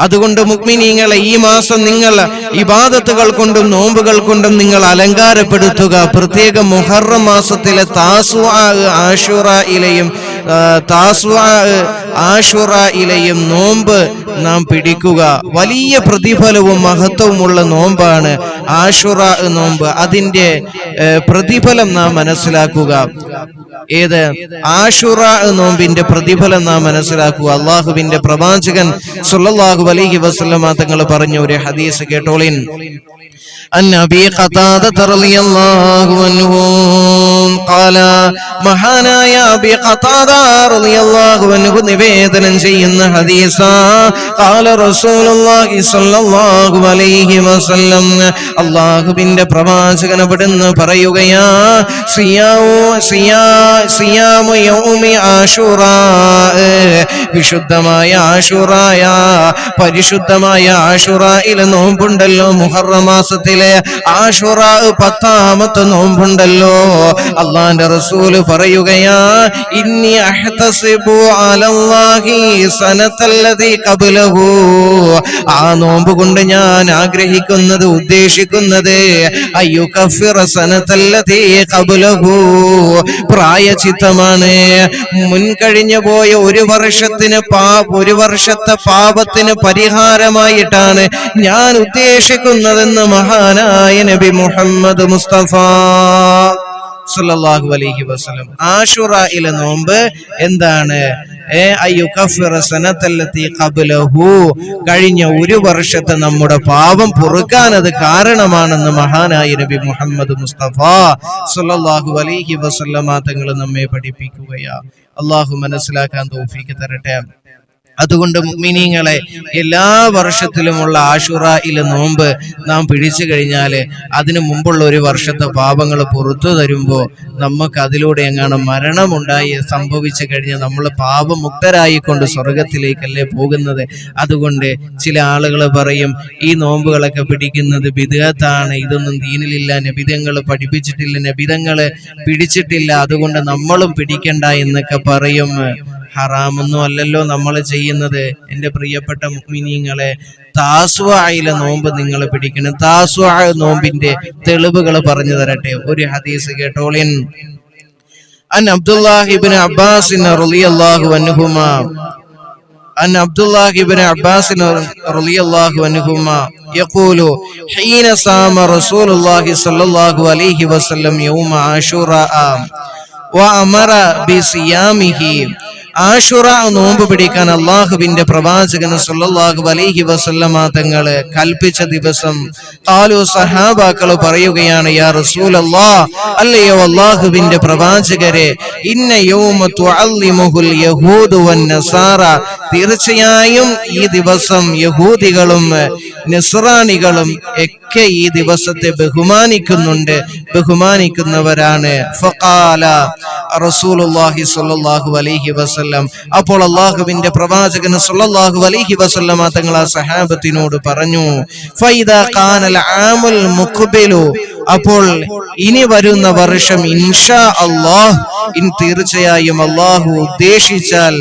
അതുകൊണ്ട് മുക്മിനീങ്ങളെ ഈ മാസം നിങ്ങൾ ഇബാദത്തുകൾ കൊണ്ടും നോമ്പുകൾ കൊണ്ടും നിങ്ങൾ അലങ്കാരപ്പെടുത്തുക. പ്രത്യേക മുഹറം മാസത്തിലെ താസുആ ആഷുറയിലെയും താസുആ ആഷുറയിലെയും നോമ്പ് നാം പിടിക്കുക. വലിയ പ്രതിഫലവും മഹത്വവുമുള്ള നോമ്പാണ് ആഷുറ നോമ്പ്. അതിന്റെ പ്രതിഫലം നാം മനസ്സിലാക്കുക. ഏത്? ആഷുറ നോമ്പിന്റെ പ്രതിഫലം നാം മനസ്സിലാക്കുക. അള്ളാഹുവിന്റെ പ്രവാചകൻ സുല്ലാഹു അലൈഹി വസ്ലമ തങ്ങൾ പറഞ്ഞു ഒരു ഹദീസ് കേട്ടോളിൻ. മഹാനായ നിവേദനം ചെയ്യുന്ന ഹദീസാ. കാല റസൂലുള്ളാഹി സ്വല്ലല്ലാഹു അലൈഹി വസല്ലം. അള്ളാഹുവിന്റെ പ്രവാചകൻ പറയുകയാ സിയാവു വിശുദ്ധമായ ആഷുറായ പരിശുദ്ധമായ ആശുറയിലെ നോമ്പുണ്ടല്ലോ മുഹറ മാസത്തിലെ. ആശുറ പത്താമത്തെ നോമ്പുണ്ടല്ലോ. അള്ളാന്റെ റസൂൽ പറയുകയാ ഇന്നി അഹ്തസിബു അലം ആ നോമ്പ് കൊണ്ട് ഞാൻ ആഗ്രഹിക്കുന്നത് ഉദ്ദേശിക്കുന്നത് പ്രായചിത്തമാണ് മുൻകഴിഞ്ഞു പോയ ഒരു വർഷത്തിന് പാ ഒരു വർഷത്തെ പാപത്തിന് പരിഹാരമായിട്ടാണ് ഞാൻ ഉദ്ദേശിക്കുന്നതെന്ന് മഹാനായ നബി മുഹമ്മദ് മുസ്തഫ. സല്ലല്ലാഹു അലൈഹി വസല്ലം. ആഷുറയിലെ നോമ്പ് എന്താണ്? കഴിഞ്ഞ ഒരു വർഷത്തെ നമ്മുടെ പാപം പൊറുക്കാൻ അത് കാരണമാണെന്ന് മഹാനായ നബി മുഹമ്മദ് മുസ്തഫ സല്ലല്ലാഹു അലൈഹി വസല്ലമ തങ്ങൾ നമ്മെ പഠിപ്പിക്കുകയാ. അള്ളാഹു മനസ്സിലാക്കാൻ തോഫിക്ക് തരട്ടെ. അതുകൊണ്ട് മിനിങ്ങളെ എല്ലാ വർഷത്തിലുമുള്ള ആഷുറയിലെ നോമ്പ് നാം പിടിച്ചു കഴിഞ്ഞാൽ അതിനു മുമ്പുള്ള ഒരു വർഷത്തെ പാപങ്ങൾ പുറത്തു തരുമ്പോൾ നമുക്ക് അതിലൂടെ എങ്ങാണ് മരണമുണ്ടായി സംഭവിച്ചു കഴിഞ്ഞാൽ നമ്മൾ പാപമുക്തരായിക്കൊണ്ട് സ്വർഗത്തിലേക്കല്ലേ പോകുന്നത്? അതുകൊണ്ട് ചില ആളുകൾ പറയും ഈ നോമ്പുകളൊക്കെ പിടിക്കുന്നത് ബിദത്താണ്. ഇതൊന്നും ദീനിലില്ല. നബിതങ്ങൾ പഠിപ്പിച്ചിട്ടില്ല. നബിതങ്ങൾ പിടിച്ചിട്ടില്ല. അതുകൊണ്ട് നമ്മളും പിടിക്കണ്ട എന്നൊക്കെ പറയും. ഹറാമൊന്നും അല്ലല്ലോ നമ്മൾ ചെയ്യുന്നത് എൻ്റെ പ്രിയപ്പെട്ട മുഗ്മിനീങ്ങളെ താസ്വായിലെ നോമ്പ് നിങ്ങൾ പിടിക്കണം താസ്വാ നോമ്പിന്റെ തെളിവുകൾ പറഞ്ഞു തരട്ടെ ഒരു ഹദീസ് കേട്ടോളിൻ അൻ അബ്ദുല്ലാഹി ഇബ്നു അബ്ബാസ് റളിയല്ലാഹു അൻഹുമാ أن عبد الله بن عباس رضي الله عنهما يقول حين صام رسول الله صلى الله عليه وسلم يوم عاشوراء وأمر بصيامه ആഷുറ നോമ്പ് പിടിക്കാൻ അള്ളാഹുവിന്റെ പ്രവാചകന് സുല്ലാഹു അലൈഹി വസല്ലമ തങ്ങൾ കൽപ്പിച്ച ദിവസം കാലു സഹാബാക്കൾ പറയുകയാണ് യാ റസൂൽ അല്ലാ അല്ലയോ അള്ളാഹുവിന്റെ പ്രവാചകരെ ഇന്ന യൗമ തുഅല്ലിമുഹുൽ യഹൂദു വൻ നസാറ. തീർച്ചയായും ഈ ദിവസം യഹൂദികളും നിസ്രാണികളും ഒക്കെ ഈ ദിവസത്തെ ബഹുമാനിക്കുന്നുണ്ട്. ബഹുമാനിക്കുന്നവരാണ് ഫഖാല. റസൂലുള്ളാഹി സ്വല്ലല്ലാഹു അലൈഹി വസല്ലം. അപ്പോൾ അള്ളാഹുവിന്റെ പ്രവാചകൻ സ്വല്ലല്ലാഹു അലൈഹി വസല്ലമ തങ്ങൾ ആ സഹാബത്തിനോട് പറഞ്ഞു അപ്പോൾ ഇനി വരുന്ന വർഷം ഇൻഷാ അല്ലാഹ് ഇൻ തീർച്ചയായും അള്ളാഹു ഉദ്ദേശിച്ചാൽ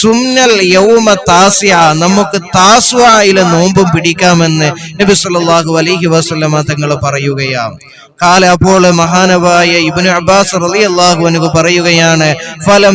സുന്നൽ യൗമ താസ്യ നമുക്ക് താസ്വായിലെ നോമ്പും പിടിക്കാമെന്ന് നബി സല്ലല്ലാഹു അലൈഹി വസല്ലമ തങ്ങൾ പറയുകയാണ്. കാല അപ്പോൾ മഹാനവായ ഇബ്നു അബ്ബാസ് റളിയല്ലാഹു അൻഹു പറയുകയാണ് ഫലം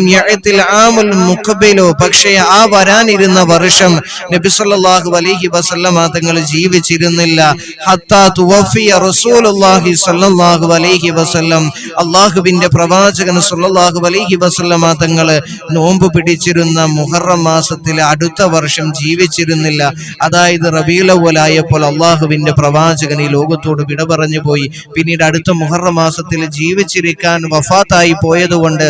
ആമുൽ മുഖബിലോ. പക്ഷേ ആ വരാനിരുന്ന വർഷം നബി സല്ലല്ലാഹു അലൈഹി വസല്ലമ തങ്ങൾ ജീവിച്ചിരുന്നില്ല. ഹത്താ തുവഫിയ റസൂലുള്ളാഹി സല്ലല്ലാഹു അലൈഹി വസല്ലം അള്ളാഹുവിന്റെ പ്രവാചകൻ സുല്ലാഹു അലൈഹി വസല്ലമ തങ്ങൾ നോമ്പ് പിടിച്ചിരുന്ന മുഹറം മാസത്തിൽ അടുത്ത വർഷം ജീവിച്ചിരുന്നില്ല. അതായത് റബീലവലായപ്പോൾ അള്ളാഹുവിന്റെ പ്രവാചകൻ ഈ ലോകത്തോട് വിട പറഞ്ഞു പോയി പിന്നീട് അടുത്ത മുഹറം മാസത്തിൽ ജീവിച്ചിരിക്കാൻ വഫാത്തായി പോയതുകൊണ്ട്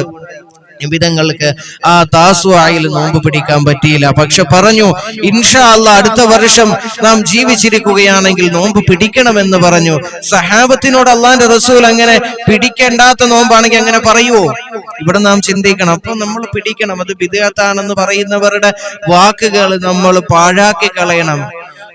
നിബിതങ്ങൾക്ക് ആ താസുവായിൽ നോമ്പ് പിടിക്കാൻ പറ്റിയില്ല. പക്ഷെ പറഞ്ഞു ഇൻഷാ അല്ല അടുത്ത വർഷം നാം ജീവിച്ചിരിക്കുകയാണെങ്കിൽ നോമ്പ് പിടിക്കണമെന്ന് പറഞ്ഞു. സഹാബത്തിനോട് അള്ളാന്റെ റസൂൽ അങ്ങനെ പിടിക്കേണ്ടാത്ത നോമ്പാണെങ്കിൽ അങ്ങനെ പറയുവോ? ഇവിടെ നാം ചിന്തിക്കണം. അപ്പൊ നമ്മൾ പിടിക്കണം. അത് വിദേഹത്താണെന്ന് പറയുന്നവരുടെ വാക്കുകൾ നമ്മൾ പാഴാക്കി കളയണം.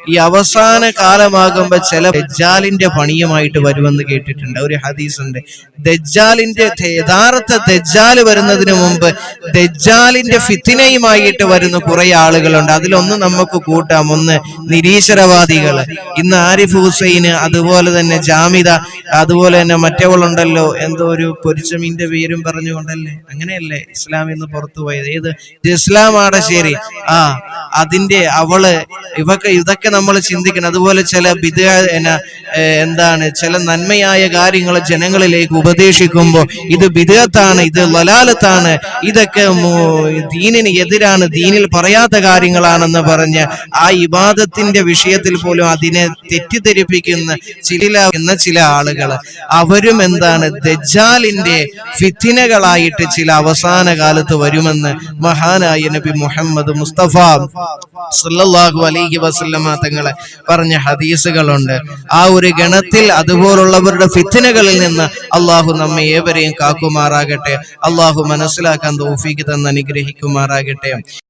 ഈ അവസാന കാലമാകുമ്പോ ചില ദജ്ജാലിന്റെ പണിയുമായിട്ട് വരുമെന്ന് കേട്ടിട്ടുണ്ട്. ഒരു ഹദീസ് ഉണ്ട് ദജ്ജാലിന്റെ യഥാർത്ഥ ദജ്ജാൽ വരുന്നതിന് മുമ്പ് ദജ്ജാലിന്റെ ഫിത്തിനയുമായിട്ട് വരുന്ന കുറെ ആളുകളുണ്ട്. അതിലൊന്ന് നമുക്ക് കൂട്ടാം. ഒന്ന് നിരീശ്വരവാദികൾ. ഇന്ന് ആരിഫ് ഹുസൈന് അതുപോലെ തന്നെ ജാമിദ അതുപോലെ തന്നെ മറ്റവളുണ്ടല്ലോ. എന്തോ ഒരു പൊരിച്ചമീന്റെ പേരും പറഞ്ഞുകൊണ്ടല്ലേ? അങ്ങനെയല്ലേ ഇസ്ലാം ഇന്ന് പുറത്തു പോയത് ഏത് ഇസ്ലാം ഇസ്ലാമാണ് ശരി. ആ അതിന്റെ അവൾ ഇവക്ക് ഇതൊക്കെ നമ്മൾ ചിന്തിക്കണം. അതുപോലെ ചില വിദ്യ എന്താണ് ചില നന്മയായ കാര്യങ്ങൾ ജനങ്ങളിലേക്ക് ഉപദേശിക്കുമ്പോൾ ഇത് വിദഗത്താണ് ഇത് ലലാലത്താണ് ഇതൊക്കെ ദീനിന് എതിരാണ് ദീനിൽ പറയാത്ത കാര്യങ്ങളാണെന്ന് പറഞ്ഞ് ആ ഇബാദത്തിന്റെ വിഷയത്തിൽ പോലും അതിനെ തെറ്റിദ്ധരിപ്പിക്കുന്ന ചില എന്ന ചില ആളുകൾ അവരും എന്താണ് ദജ്ജാലിന്റെ ഫിത്തിനകളായിട്ട് ചില അവസാന കാലത്ത് വരുമെന്ന് മഹാനായ നബി മുഹമ്മദ് മുസ്തഫ സല്ലല്ലാഹു അലൈഹി വസല്ലമ തങ്ങളെ പറഞ്ഞ ഹദീസുകളുണ്ട്. ആ ഒരു ഗണത്തിൽ അതുപോലുള്ളവരുടെ ഫിത്തിനകളിൽ നിന്ന് അള്ളാഹു നമ്മെ ഏവരെയും കാക്കുമാറാകട്ടെ. അള്ളാഹു മനസ്സിലാക്കാൻ തോഫിക്ക് തന്ന് അനുഗ്രഹിക്കുമാറാകട്ടെ.